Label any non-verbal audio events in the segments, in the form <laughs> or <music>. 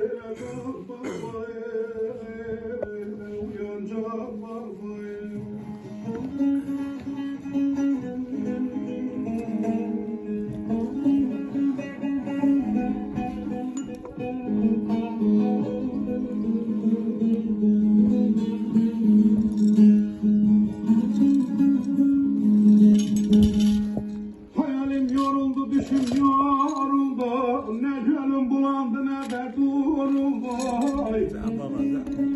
derdim var おいじゃんパ。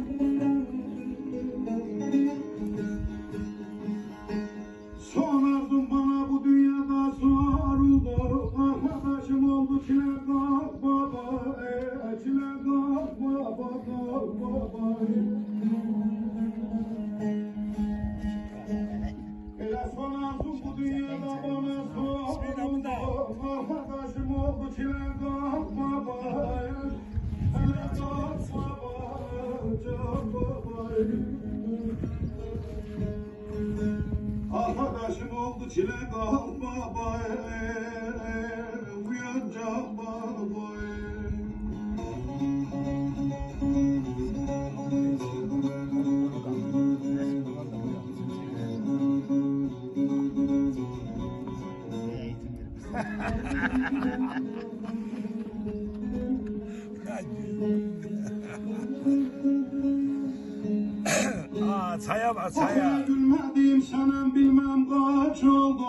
Arkadaşım oldu çile kalk baba Uyanacak baba <laughs> Aa çaya bak Okula çaya. gülmediğim senin bilmem kaç oldu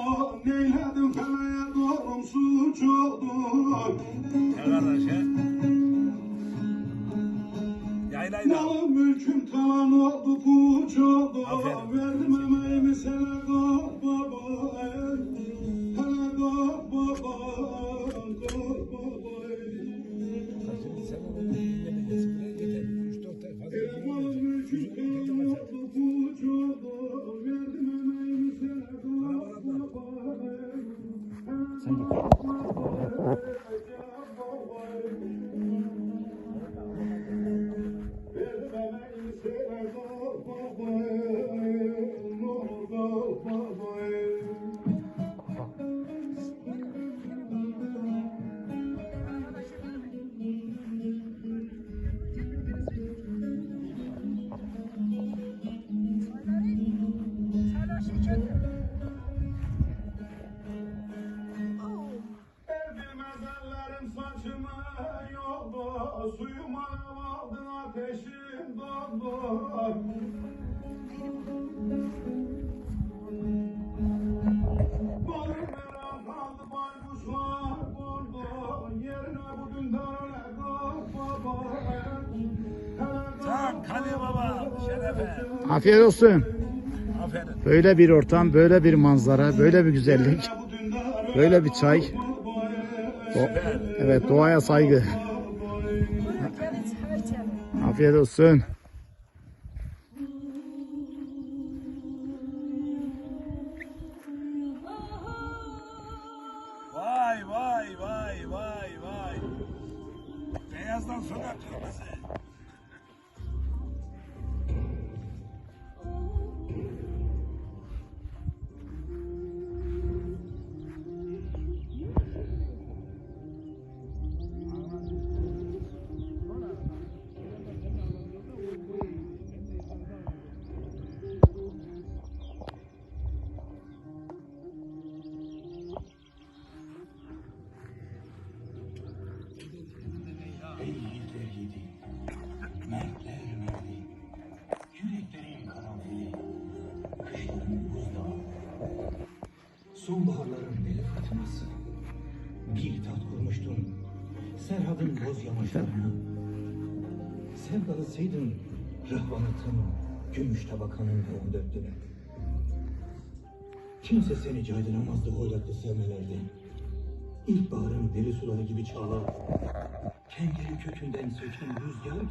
Neyledim felaya doğrum suç oldu Ya kardeş he. Yaylayla. Malım mülküm talan oldu puç oldu Aferin. Verdim emeğimi sana kalk baba Hele kalk baba Suyum aldı ateşim doldu Balım merak kaldı baykuşlar kondu Yerine bugün darale baba Tamam hadi baba. Şerefe. Afiyet olsun. Aferin. Böyle bir ortam, böyle bir manzara, böyle bir güzellik, böyle bir çay. Do- evet doğaya saygı. Afiyet olsun. Vay vay vay vay vay. Beyazdan sonra kırmızı. Sonbaharların deli fırtınası. Bir tat kurmuştun, Serhat'ın boz yamaçlarına. Sevdalısıydın, rahvanatın, gümüş tabakanın on dörtlüne. Kimse seni caydıramazdı hoyratlı sevmelerde. İlkbaharın deri suları gibi çağlar, Tenkeri kökünden söken rüzgar